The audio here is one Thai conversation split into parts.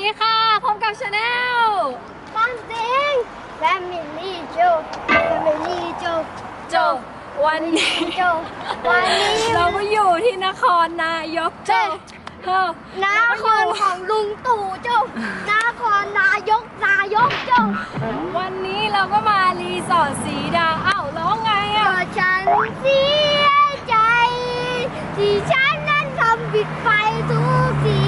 ดีค่ะ พบกับชาแนลฟังเสียงแฟมิลี่โจแฟมิลี่โจโจวันนี้โจวันนี้เราก็อยู่ที่นครนายกโจเฮ้อนครของลุงตู่โจนครนายกนายกโจวันนี้เราก็มารีสอร์ทสีดาอ้าวร้องไงก็อะฉันเสียใจ ที่ฉันนั้นทำผิดไปทุกที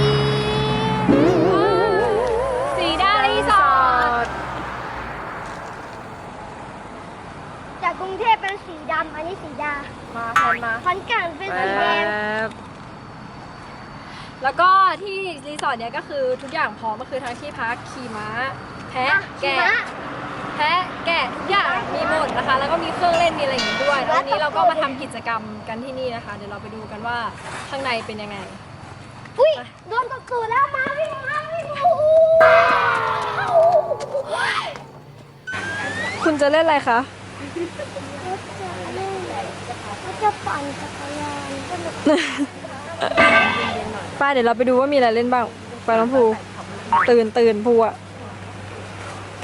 จากกรุงเทพเป็นสีดำอันนี้สีดามาแพนมาขอนแก่นเป็นสีแดงแล้วก็ที่รีสอร์ทเนี้ยก็คือทุกอย่างพร้อมก็คือทั้งที่พักขี่ม้า แพะแกะ แพะแกะทุกอย่างมีหมดนะคะ แล้วก็มีเครื่องเล่นมีอะไรอย่างงี้ด้วยแล้ววันนี้เราก็มาทำกิจกรรมกันที่นี่นะคะ เดี๋ยวเราไปดูกันว่าข้างในเป็นยังไง อุ้ยโดนตบตูดแล้วมาวิ่งมาวิ่งมาอู้คุณจะเล่นอะไรคะ เขาจะปั่นจักรยานก็เลยป้าเดี๋ยวเราไปดูว่ามีอะไรเล่นบ้าง ไปน้องภู ตื่นตื่นภูอะ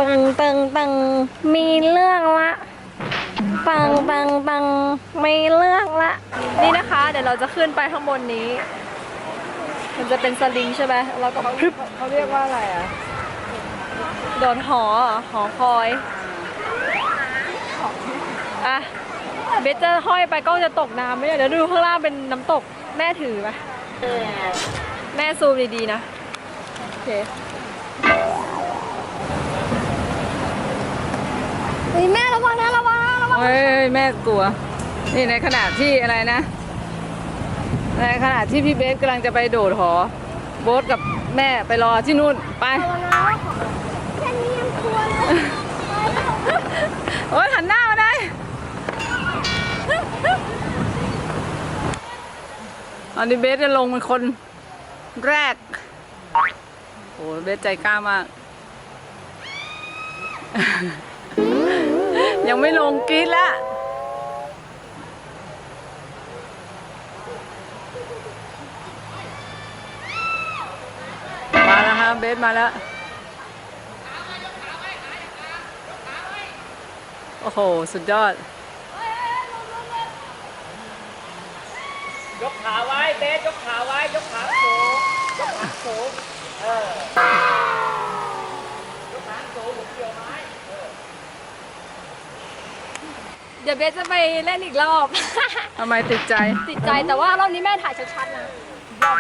ตึงตึงตึงมีเรื่องละตังตังตังมีเรื่องละ นี่นะคะ เดี๋ยวเราจะขึ้นไปข้างบนนี้ มันจะเป็นสลิงใช่ไหมแล้วก็พรึบเขาเรียกว่าอะไรอะโดนหอเหรอหอคอย อะเบสจะห้อยไปกล้องจะตกน้ำไหมเนี่ยเดี๋ยวดูข้างล่างเป็นน้ำตกแม่ถือไหมแม่ซูมดีๆนะ โอเคเฮ้ยแม่ระวังนะระวังนะระวังเฮ้ยแม่กลัว นี่ในขณะที่อะไรนะ ในขณะที่พี่เบสกำลังจะไปโดดหอ โบ๊ทกับแม่ไปรอที่นู่นไป อันนี้เบสจะลงเป็นคนแรก โอ้เบสใจกล้ามาก ยังไม่ลงกรีดแล้วมาแล้วครับเบสมาแล้ว โอ้โห สุดยอด เบสยกขาไว้ ยกขาสูง ยกขาสูง เออ ยกขาสูงหมุนเกี่ยวไม้เดี๋ยวเบสจะไปเล่นอีกรอบ ทำไมติดใจ ติดใจแต่ว่ารอบนี้แม่ถ่ายชัดๆนะเอา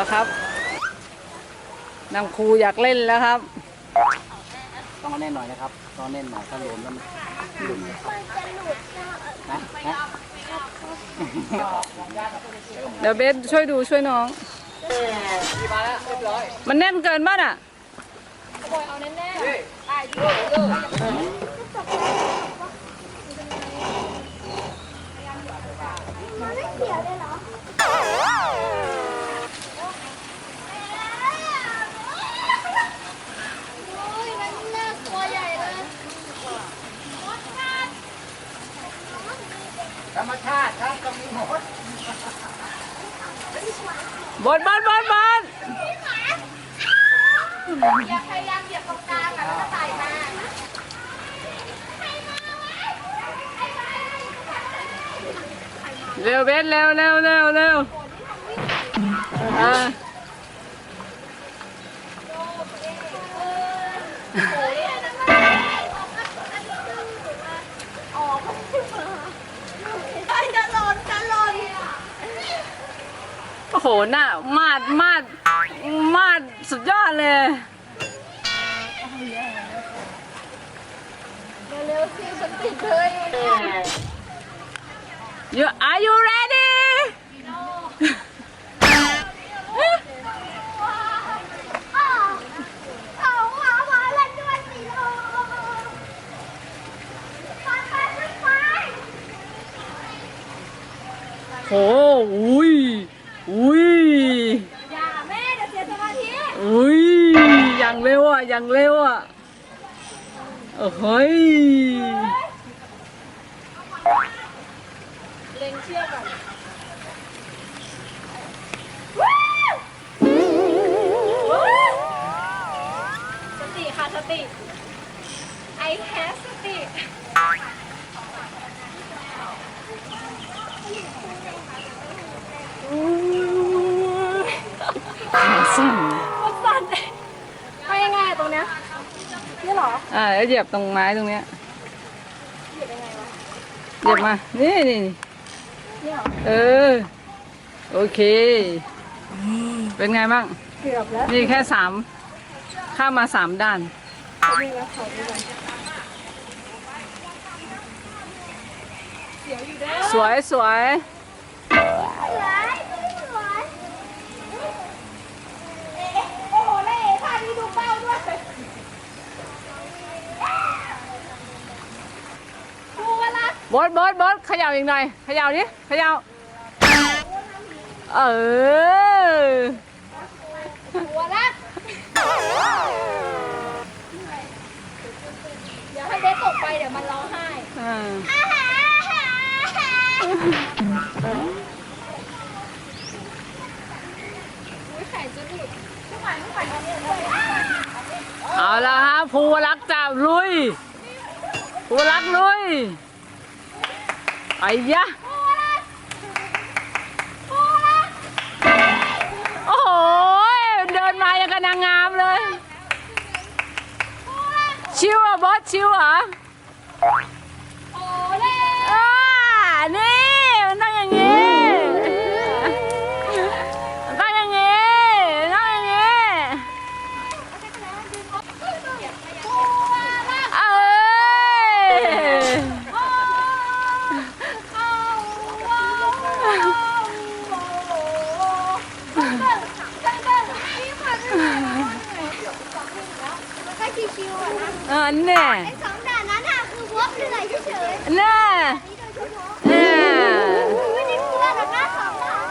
ละครับนางครูอยากเล่นแล้วครับ ต้องแน่นหน่อยนะครับต้องแน่นหน่อยถ้าหลวมแล้วมันหลุดนะนะเดี๋ยวเบสช่วยดูช่วยน้อง มันแน่นเกินบ้านอะโอยเอาแน่นี่มั บนบนบนบนอย่าพยายามเหยียบตรงกลางอะแล้วก็ไต่มาเร็วเบสเร็วเร็วเร็วเร็วอ่า โหน่ามาดมาดมาดสุดยอดเลย เร็วๆสิฉันติดเลยเย you are you ready โอ้ย อุ้ยอย่าแม่เดี๋ยวเสียสมาธิอุ้ยอย่างเร็วอะอย่างเร็วอะโอ้เฮ้ยเล็งเชือกก่อนสติค่ะสติ I have สติ สั่นมันสั่นไปยังไงอะตรงเนี้ยนี่เหรออ่าแล้วเหยียบตรงไม้ตรงเนี้ยเหยียบมา นี่นี่นี่นี่เหรอเออ โอเค เป็นไงบ้าง เกือบแล้วนี่แค่สามข้ามมาสามด้าน นี่แล้วขอดูก่อนสวยสวย สวยสวยโอ้โหแล้วเอ๋ท่านี้ดูเป้าด้วยครูเวลา บดบดบดเขย่าอีกหน่อยขย่าดิขย่าเออหัวละเดี๋ยวให้เบสตกไปเดี๋ยวมันร้องไห้อ่าเอาละฮะภูรักจับลุยภูรักลุย ไอ้ยะโอ้โห เดินมาอย่างกับนางงามเลย ชิวอะบอสชิวอะ เออแน่ไอ้สองด่านนั้นอะคือวอล์กเหนื่อยเฉยแน่ๆนี่โดยเฉพาะแน่ไม่ได้กลัวหรอกนะสองด่าน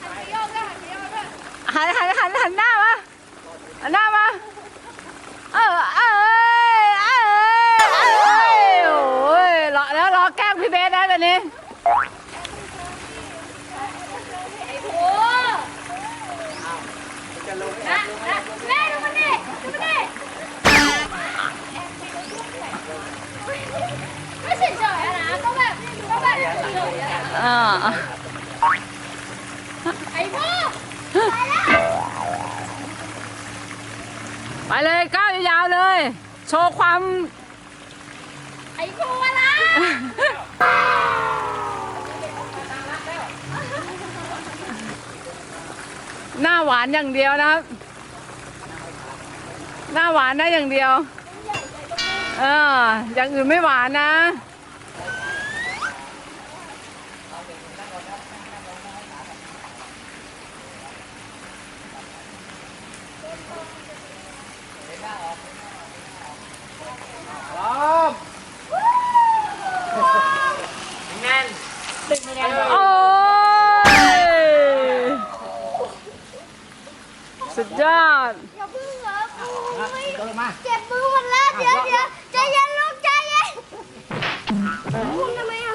หันไปโยกด้วยหันไปโยกด้วยหันหันหันหันหน้ามาหันหน้ามาเออเออเออเออโอ้ยรอแล้วรอแกล้งพี่เบสนะตอนนี้ โอ้นะนะแม่ดูมันดิดูมันดิไม่เฉยๆอะนะก็แบบก็แบบเฉยๆอะ อ่า ไอ้พ่อ ไปเลยก้าวยาวๆเลย โชว์ความ ไอ้ครูอะไรหน้าหวานอย่างเดียวนะครับ หน้าหวานได้อย่างเดียว เออ อย่างอื่นไม่หวานนะ พร้อมแน่น โอ้ย สุดยอด อย่าเพึ่งเหรอครู เดินมา เจ็บมือหมดแล้วเดี๋ยวเดี๋ยวใจเย็นลูกใจเย็น คุณทำไมอะ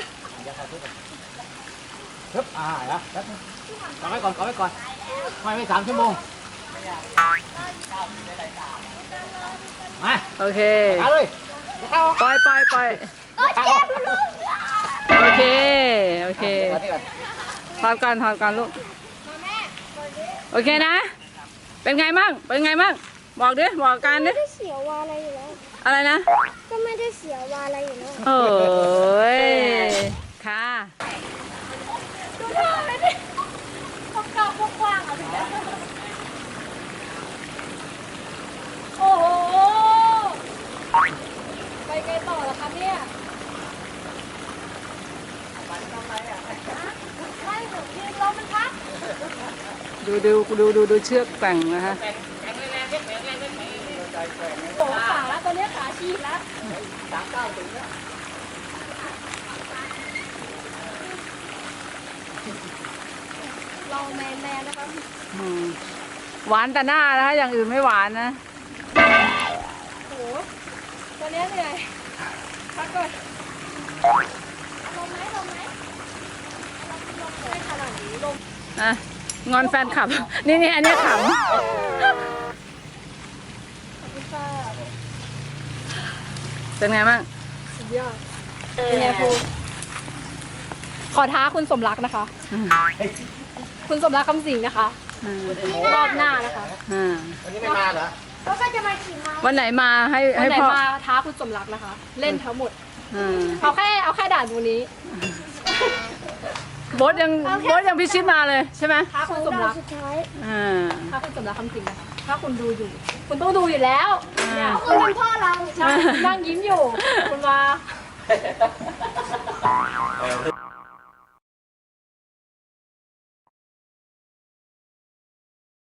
ปึ๊บอ่าแล้วแป๊บนึงกอไว้ก่อนกอไว้ก่อนไม่ไม่สามชั่วโมงมาโอเค เอาเลยเข้าปล่อยปล่อยปล่อยเออเจ็บลูกโอเค โอเคก่อนนี่ก่อนถอดก่อนถอดก่อนลูก โอเคนะ เป็นไงมั่งเป็นไงมั่ง บอกดิบอกอาการดิไม่ได้เสียวาอะไรอยู่แล้ว อะไรนะ ก็ไม่ได้เสียวาอะไรอยู่แล้วโอ้ยค่ะดูท่าเลยดิพวกเก่าพวกกว้างอะถึงแล้วโอ้โห ไปไงต่อล่ะคะเนี่ยไม่หนูยืนรอมันพัก ดูดูดูดูดูเชือกแต่งนะฮะ ใจแข็งโอ้วตอนนี้ขาชีแล้วสามเก้าถึงแล้วเราแมนแนะคะหวานแต่หน้านะคะอย่างอื่นไม่หวานนะโอ้ตอนนี้เหนื่อยพักก่อนลมไหมลมไหมลมไม่ขนาดนี้ลมอะงอนแฟนขับ นี่นี่อันนี้ขำ คุณค่ะำเป็นไงบ้าง สุดยอดเป็นไงครูขอท้าคุณสมรักนะคะ คุณสมรักคำสิงห์นะคะอืมรอบหน้านะคะอ่าวันนี้ไม่มาเหรอแล้วก็จะมาขี่ม้าวันไหนมาให้วันให้ไหนพ่อมาท้าคุณสมรักนะคะ เล่นทั้งหมด อืมเอาแค่เอาแค่ด่านตัวนี้ โบทยังโบทยังพิชิตมาเลยใช่ไหมท้าคุณสมรักสุดท้ายอ่าถ้าคุณสำรักคำจริงนะคะ ถ้าคุณดูอยู่ คุณต้องดูอยู่แล้วเนี่ยคุณเป็นพ่อเรา ใช่นั่งยิ้มอยู่ คุณมา